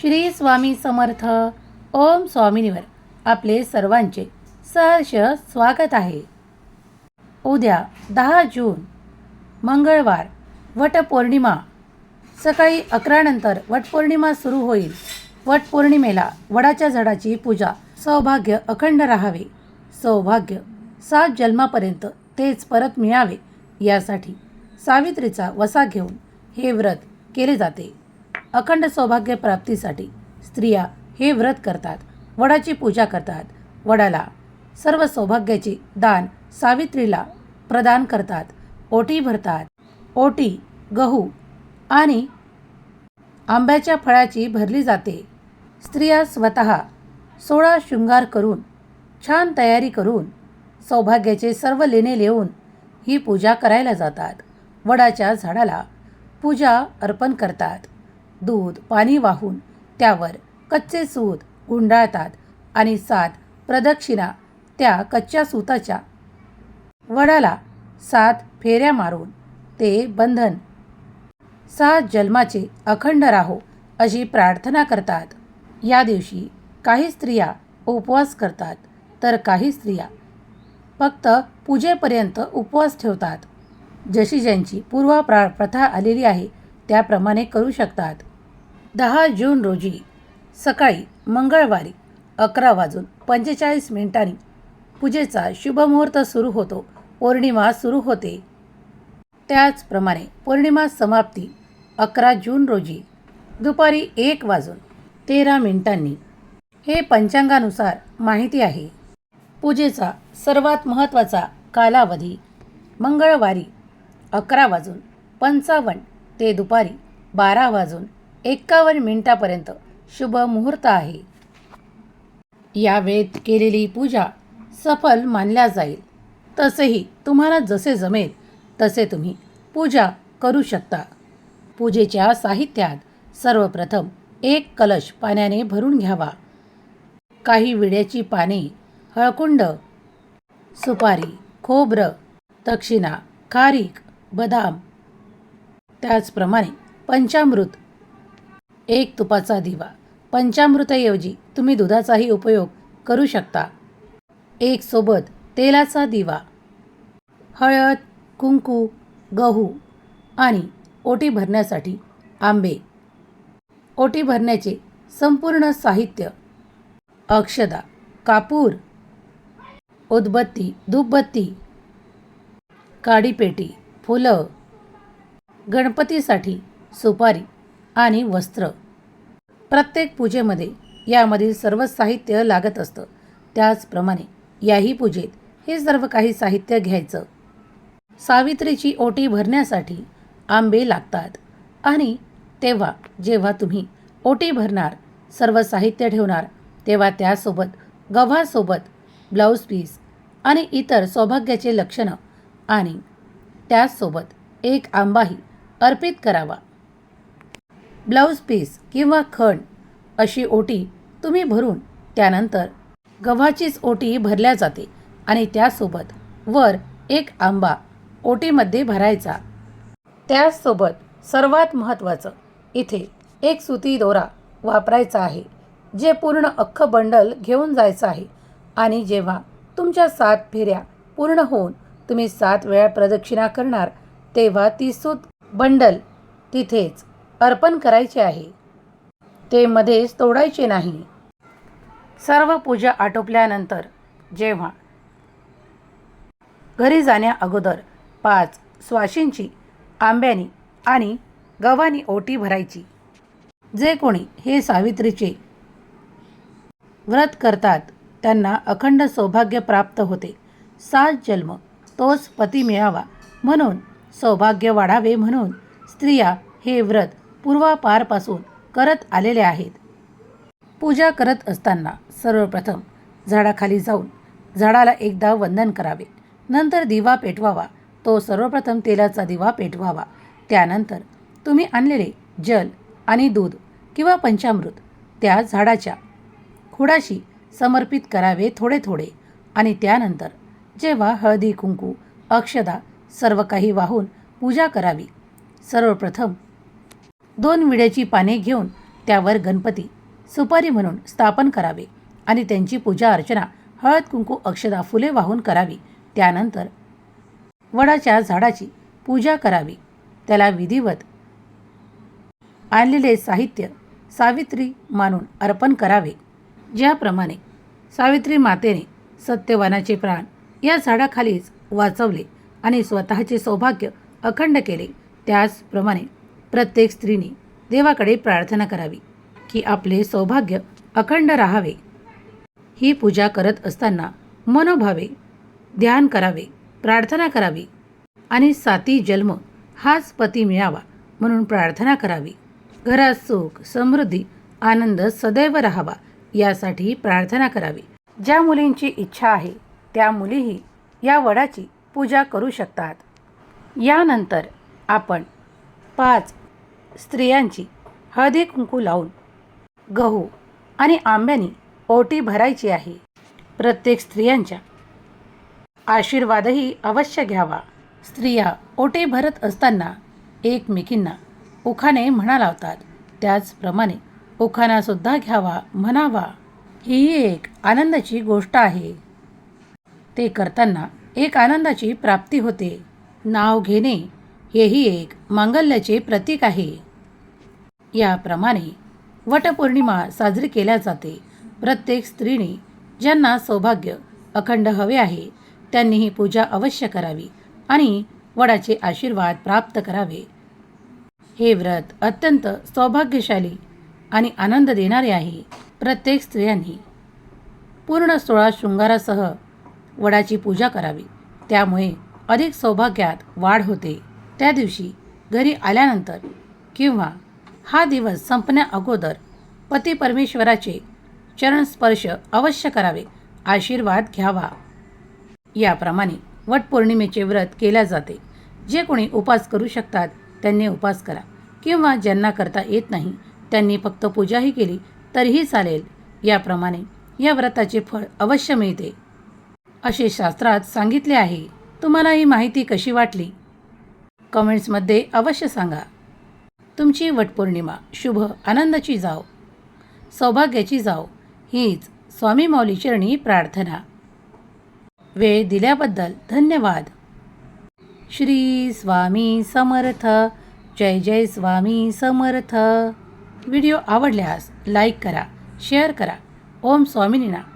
श्री स्वामी समर्थ. ओम स्वामिनीवर आपले सर्वांचे सहर्ष स्वागत आहे. उद्या दहा जून मंगळवार वटपौर्णिमा. सकाळी अकरानंतर वटपौर्णिमा सुरू होईल. वटपौर्णिमेला वडाच्या झाडाची पूजा सौभाग्य अखंड राहावे. सौभाग्य सात जन्मापर्यंत तेच परत मिळावे यासाठी सावित्रीचा वसा घेऊन हे व्रत केले जाते. अखंड सौभाग्य प्राप्तीसाठी स्त्रिया हे व्रत करतात वडाची पूजा करतात. वडाला सर्व सौभाग्याचे दान सावित्रीला प्रदान करतात. ओटी भरतात. ओटी गहू आणि आंब्याच्या फळाची भरली जाते. स्त्रिया स्वतः सोळा शृंगार करून छान तयारी करून सौभाग्याचे सर्व लेणे लिहून ही पूजा करायला जातात. वडाच्या झाडाला पूजा अर्पण करतात. दूध पाणी वाहून त्यावर कच्चे सूत गुंडाळतात आणि सात प्रदक्षिणा त्या कच्च्या सूताच्या वडाला सात फेऱ्या मारून ते बंधन सात जन्माचे अखंड राहो अशी प्रार्थना करतात. या दिवशी काही स्त्रिया उपवास करतात तर काही स्त्रिया फक्त पूजेपर्यंत उपवास ठेवतात. जशी ज्यांची पूर्वप्रा प्रथा आलेली आहे त्याप्रमाणे करू शकतात. दहा जून रोजी सकाळी मंगळवारी अकरा वाजून पंचेचाळीस मिनिटांनी पूजेचा शुभमुहूर्त सुरू होतो. पौर्णिमा सुरू होते. त्याचप्रमाणे पौर्णिमा समाप्ती अकरा जून रोजी दुपारी एक वाजून तेरा मिनिटांनी हे पंचांगानुसार माहिती आहे. पूजेचा सर्वात महत्त्वाचा कालावधी मंगळवारी अकरा वाजून पंचावन्न ते दुपारी बारा वाजून एक्कावन्न मिनिटापर्यंत शुभ मुहूर्त आहे. या वेळेत केलेली पूजा सफल मानल्या जाईल. तसेही तुम्हाला जसे जमेल तसे तुम्ही पूजा करू शकता. पूजेच्या साहित्यात सर्वप्रथम एक कलश पाण्याने भरून घ्यावा. काही विड्याची पाने हळकुंड सुपारी खोबरं दक्षिणा खारीक बदाम त्याचप्रमाणे पंचामृत. एक तुपाचा दिवा. पंचामृताऐवजी तुम्ही दुधाचाही उपयोग करू शकता. एक सोबत तेलाचा दिवा. हळद कुंकू गहू आणि ओटी भरण्यासाठी आंबे. ओटी भरण्याचे संपूर्ण साहित्य. अक्षदा कापूर उदबत्ती धूपबत्ती काडीपेटी फुलं गणपतीसाठी सुपारी आणि वस्त्र. प्रत्येक पूजेमध्ये यामधील सर्व साहित्य लागत असतं. त्याचप्रमाणे याही पूजेत हे सर्व काही साहित्य घ्यायचं. सावित्रीची ओटी भरण्यासाठी आंबे लागतात आणि तेव्हा जेव्हा तुम्ही ओटी भरणार सर्व साहित्य ठेवणार तेव्हा त्यासोबत गव्हासोबत ब्लाऊज पीस आणि इतर सौभाग्याचे लक्षणं आणि त्याचसोबत एक आंबाही अर्पित करावा. ब्लाऊज पीस किंवा खण अशी ओटी तुम्ही भरून त्यानंतर गव्हाचीच ओटी भरल्या जाते आणि त्यासोबत वर एक आंबा ओटीमध्ये भरायचा. त्याचसोबत सर्वात महत्त्वाचं इथे एक सुती दोरा वापरायचा आहे जे पूर्ण अख्खं बंडल घेऊन जायचं आहे आणि जेव्हा तुमच्या सात फेऱ्या पूर्ण होऊन तुम्ही सात वेळा प्रदक्षिणा करणार तेव्हा ती सूत बंडल तिथेच अर्पण करायचे आहे. ते मध्येच तोडायचे नाही. सर्व पूजा आटोपल्यानंतर जेव्हा घरी जाण्या अगोदर पाच स्वाशींची आंब्यानी आणि गव्हानी ओटी भरायची. जे कोणी हे सावित्रीचे व्रत करतात त्यांना अखंड सौभाग्य प्राप्त होते. सात जन्म तोच पती मिळावा म्हणून सौभाग्य वाढावे म्हणून स्त्रिया हे व्रत पूर्वापारपासून करत आलेले आहेत. पूजा करत असताना सर्वप्रथम झाडाखाली जाऊन झाडाला एकदा वंदन करावे. नंतर दिवा पेटवावा. तो सर्वप्रथम तेलाचा दिवा पेटवावा. त्यानंतर तुम्ही आणलेले जल आणि दूध किंवा पंचामृत त्या झाडाच्या खुडाशी समर्पित करावे थोडे थोडे. आणि त्यानंतर जेव्हा हळदी कुंकू अक्षदा सर्व काही वाहून पूजा करावी. सर्वप्रथम दोन विड्याची पाने घेऊन त्यावर गणपती सुपारी म्हणून स्थापन करावे आणि त्यांची पूजा अर्चना हळद कुंकू अक्षदा फुले वाहून करावी. त्यानंतर वडाच्या झाडाची पूजा करावी. त्याला विधिवत आणलेले साहित्य सावित्री मानून अर्पण करावे. ज्याप्रमाणे सावित्री मातेने सत्यवानाचे प्राण या झाडाखालीच वाचवले. आणि स्वतःचे सौभाग्य अखंड केले. त्याचप्रमाणे प्रत्येक स्त्रीने देवाकडे प्रार्थना करावी की आपले सौभाग्य अखंड राहावे. ही पूजा करत असताना मनोभावे ध्यान करावे प्रार्थना करावी आणि साती जन्म हाच पती मिळावा म्हणून प्रार्थना करावी. घरात सुख समृद्धी आनंद सदैव राहावा यासाठी प्रार्थना करावी. ज्या मुलींची इच्छा आहे त्या मुलीही या वडाची पूजा करू शकतात. यानंतर आपण पाच स्त्रियांची हळदी कुंकू लावून गहू आणि आंब्यानी ओटी भरायची आहे. प्रत्येक स्त्रियांच्या आशीर्वादही अवश्य घ्यावा. स्त्रिया ओटे भरत असताना एकमेकींना उखाणे म्हणा लावतात. त्याचप्रमाणे उखाणासुद्धा घ्यावा म्हणावा. ही एक आनंदाची गोष्ट आहे. ते करताना एक आनंदाची प्राप्ती होते. नाव घेणे हेही एक मांगल्याचे प्रतीक आहे. याप्रमाणे वटपौर्णिमा साजरी केल्या जाते. प्रत्येक स्त्रीने ज्यांना सौभाग्य अखंड हवे आहे त्यांनी ही पूजा अवश्य करावी आणि वडाचे आशीर्वाद प्राप्त करावे. हे व्रत अत्यंत सौभाग्यशाली आणि आनंद देणारे आहे. प्रत्येक स्त्रियांनी पूर्ण सोळा शृंगारासह वडाची पूजा करावी. त्यामुळे अधिक सौभाग्यात वाढ होते. त्या दिवशी घरी आल्यानंतर किंवा हा दिवस संपण्या अगोदर पती परमेश्वराचे चरणस्पर्श अवश्य करावे आशीर्वाद घ्यावा. याप्रमाणे वटपौर्णिमेचे व्रत केल्या जाते. जे कोणी उपास करू शकतात त्यांनी उपास करा. किंवा ज्यांना करता येत नाही त्यांनी फक्त पूजाही केली तरीही चालेल. याप्रमाणे या व्रताचे फळ अवश्य मिळते. असे शास्त्रात सांगितले आहे. तुम्हाला ही माहिती कशी वाटली? कमेंट्समध्ये अवश्य सांगा. तुमची वटपौर्णिमा शुभ आनंदाची जाव. सौभाग्याची जाव. हीच स्वामी मौलीचरणी प्रार्थना. वेळ दिल्याबद्दल धन्यवाद. श्री स्वामी समर्थ. जय जय स्वामी समर्थ. व्हिडिओ आवडल्यास लाईक करा शेअर करा. ओम स्वामिनीना.